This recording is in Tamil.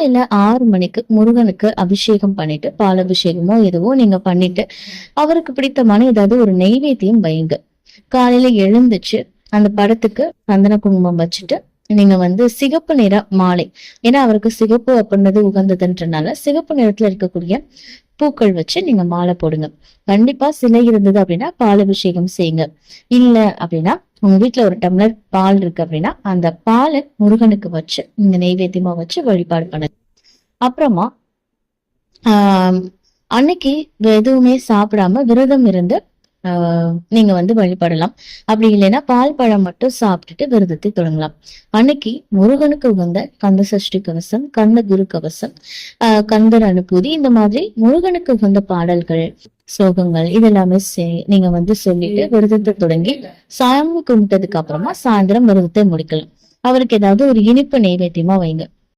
காலையில ஆறு மணிக்கு முருகனுக்கு அபிஷேகம் பண்ணிட்டு பால் அபிஷேகமோ எதுவோ நீங்க பண்ணிட்டு அவருக்கு பிடித்தமான ஏதாவது ஒரு நெய்வேத்தியம் வைங்க காலையில எழுந்துச்சு அந்த படத்துக்கு சந்தன குங்குமம் வச்சுட்டு நீங்க வந்து சிகப்பு நிற மாலை ஏன்னா அவருக்கு சிகப்பு அப்படின்றது உகந்ததுன்றனால சிகப்பு நிறத்துல இருக்கக்கூடிய பூக்கள் வச்சு நீங்க மாலை போடுங்க. கண்டிப்பா சிலை இருந்தது அப்படின்னா பால் அபிஷேகம் செய்யுங்க. இல்ல அப்படின்னா உங்க வீட்டுல ஒரு டம்ளர் பால் இருக்கு அப்படின்னா அந்த பாலை முருகனுக்கு வச்சு இந்த நெய்வேத்தியமா வச்சு வழிபாடு பண்ணுங்க. அப்புறமா ஆஹ் அன்னைக்கு எதுவுமே சாப்பிடாம விரதம் இருந்து நீங்க வந்து வழிபடலாம். அப்படி இல்லைன்னா பால் பழம் மட்டும் சாப்பிட்டுட்டு விரதத்தை தொடங்கலாம். அன்னைக்கு முருகனுக்கு உகந்த கந்த சஷ்டி கவசம் கந்த குரு கவசம் ஆஹ் கந்தர் அனுபூதி இந்த மாதிரி முருகனுக்கு உகந்த பாடல்கள் ஸ்லோகங்கள் இதெல்லாமே நீங்க வந்து சொல்லிட்டு விரதத்தை தொடங்கி சாமி கும்பிட்டதுக்கு அப்புறமா சாயந்தரம் விரதத்தை முடிக்கலாம். அவருக்கு ஏதாவது ஒரு இனிப்பு நைவேத்தியமா வைங்க.